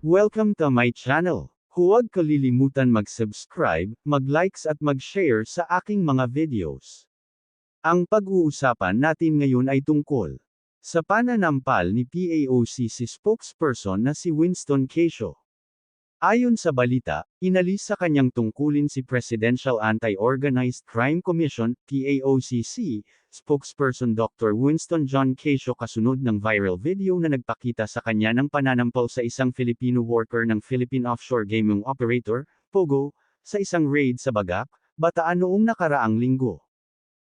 Welcome to my channel. Huwag kalilimutan mag-subscribe, mag-likes at mag-share sa aking mga videos. Ang pag-uusapan natin ngayon ay tungkol sa pananampal ni PAOC si spokesperson na si Winston Casio. Ayon sa balita, inalis sa kanyang tungkulin si Presidential Anti-Organized Crime Commission, PAOCC, spokesperson Dr. Winston John Casio kasunod ng viral video na nagpakita sa kanya ng pananampal sa isang Filipino worker ng Philippine Offshore Gaming Operator, POGO, sa isang raid sa Bagak, Bataan noong nakaraang linggo.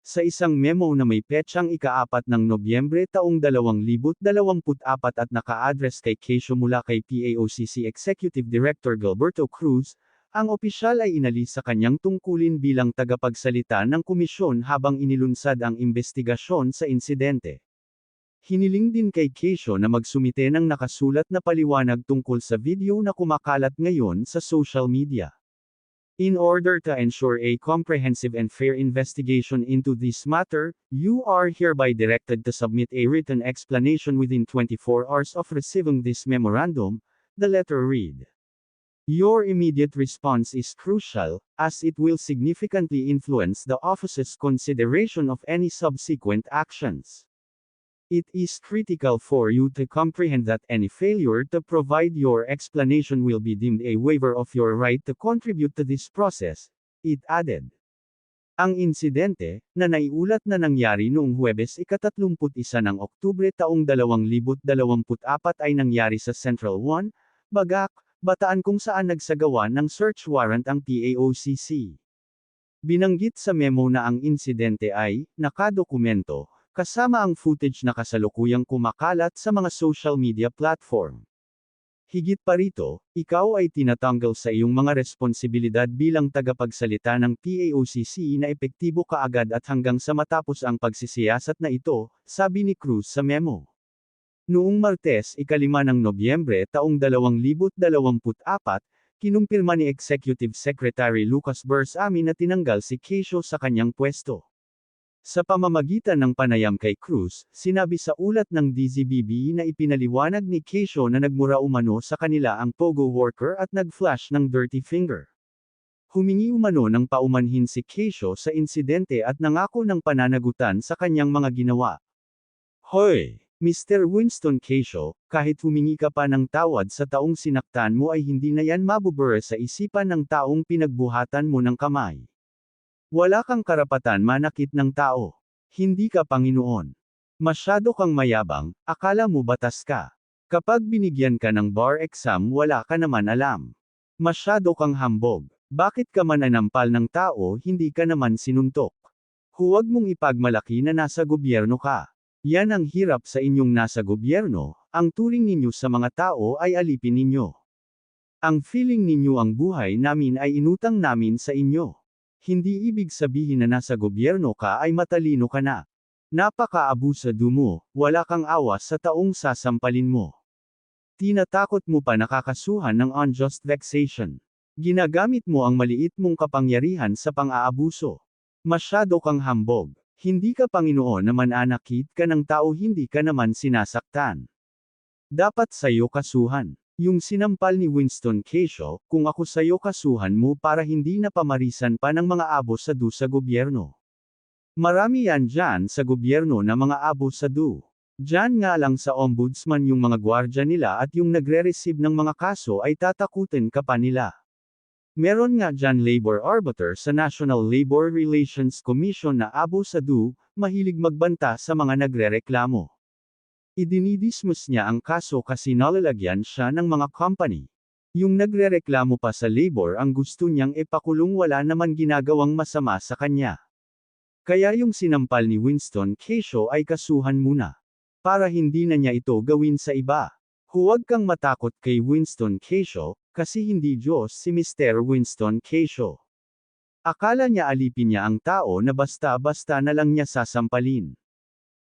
Sa isang memo na may petsang ikaapat ng Nobyembre taong 2024 at naka-address kay Casio mula kay PAOCC Executive Director Gilberto Cruz, ang opisyal ay inalis sa kanyang tungkulin bilang tagapagsalita ng komisyon habang inilunsad ang investigasyon sa insidente. Hiniling din kay Casio na magsumite ng nakasulat na paliwanag tungkol sa video na kumakalat ngayon sa social media. In order to ensure a comprehensive and fair investigation into this matter, you are hereby directed to submit a written explanation within 24 hours of receiving this memorandum, the letter read. Your immediate response is crucial, as it will significantly influence the office's consideration of any subsequent actions. It is critical for you to comprehend that any failure to provide your explanation will be deemed a waiver of your right to contribute to this process, it added. Ang insidente, na naiulat na nangyari noong Huwebes ika-31 ng Oktubre taong 2024 ay nangyari sa Central 1, Bagak, Bataan kung saan nagsagawa ng search warrant ang PAOCC. Binanggit sa memo na ang insidente ay, nakadokumento, kasama ang footage na kasalukuyang kumakalat sa mga social media platform. Higit pa rito, ikaw ay tinatanggal sa iyong mga responsibilidad bilang tagapagsalita ng PAOCC na epektibo kaagad at hanggang sa matapos ang pagsisiyasat na ito, sabi ni Cruz sa memo. Noong Martes, ikalima ng Nobyembre taong 2024, kinumpirma ni Executive Secretary Lucas Bersami na tinanggal si Casio sa kanyang pwesto. Sa pamamagitan ng panayam kay Cruz, sinabi sa ulat ng DZBB na ipinaliwanag ni Casio na nagmura umano sa kanila ang Pogo worker at nag-flash ng dirty finger. Humingi umano ng paumanhin si Casio sa insidente at nangako ng pananagutan sa kanyang mga ginawa. Hoy! Mr. Winston Casio, kahit humingi ka pa ng tawad sa taong sinaktan mo ay hindi na yan mabubura sa isipan ng taong pinagbuhatan mo ng kamay. Wala kang karapatan manakit ng tao. Hindi ka Panginoon. Masyado kang mayabang, akala mo batas ka. Kapag binigyan ka ng bar exam wala ka naman alam. Masyado kang hambog. Bakit ka mananampal ng tao hindi ka naman sinuntok? Huwag mong ipagmalaki na nasa gobyerno ka. Yan ang hirap sa inyong nasa gobyerno, ang turing ninyo sa mga tao ay alipin ninyo. Ang feeling ninyo ang buhay namin ay inutang namin sa inyo. Hindi ibig sabihin na nasa gobyerno ka ay matalino ka na. Napaka-abusado mo, wala kang awa sa taong sasampalin mo. Tinatakot mo pa nakakasuhan ng unjust vexation. Ginagamit mo ang maliit mong kapangyarihan sa pang-aabuso. Masyado kang hambog. Hindi ka Panginoon na mananakit ka ng tao hindi ka naman sinasaktan. Dapat sayo kasuhan. Yung sinampal ni Winston Casio, kung ako sa'yo kasuhan mo para hindi na pamarisan pa ng mga abo sa du sa gobyerno. Marami yan dyan sa gobyerno na mga abo sa du. Dyan nga lang sa ombudsman yung mga gwardya nila at yung nagre-receive ng mga kaso ay tatakutin ka pa nila. Meron nga dyan labor arbiter sa National Labor Relations Commission na abo sa du, mahilig magbanta sa mga nagrereklamo. Idinidismiss niya ang kaso kasi nalalagyan siya ng mga company. Yung nagrereklamo pa sa labor ang gusto niyang ipakulong wala naman ginagawang masama sa kanya. Kaya yung sinampal ni Winston Casio ay kasuhan muna. Para hindi na niya ito gawin sa iba. Huwag kang matakot kay Winston Casio, kasi hindi Diyos si Mr. Winston Casio. Akala niya alipin niya ang tao na basta-basta na lang niya sasampalin.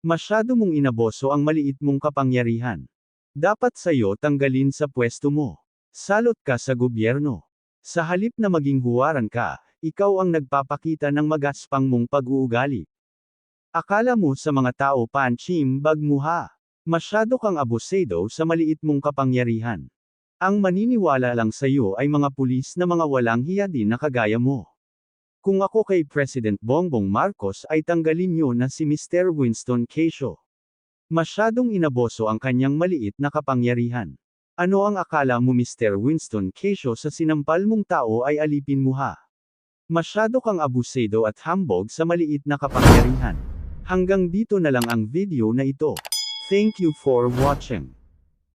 Masyado mong inaboso ang maliit mong kapangyarihan. Dapat sayo tanggalin sa pwesto mo. Salot ka sa gobyerno. Sa halip na maging huwaran ka, ikaw ang nagpapakita ng magaspang mong pag-uugali. Akala mo sa mga tao panchim bagmuha. Masyado kang abusado sa maliit mong kapangyarihan. Ang maniniwala lang sa'yo ay mga pulis na mga walang hiya din na kagaya mo. Kung ako kay President Bongbong Marcos ay tanggalin niyo na si Mr. Winston Keisho. Masyadong inaboso ang kanyang maliit na kapangyarihan. Ano ang akala mo Mr. Winston Keisho sa sinampal mong tao ay alipin mo ha? Masyado kang abusado at hambog sa maliit na kapangyarihan. Hanggang dito na lang ang video na ito. Thank you for watching.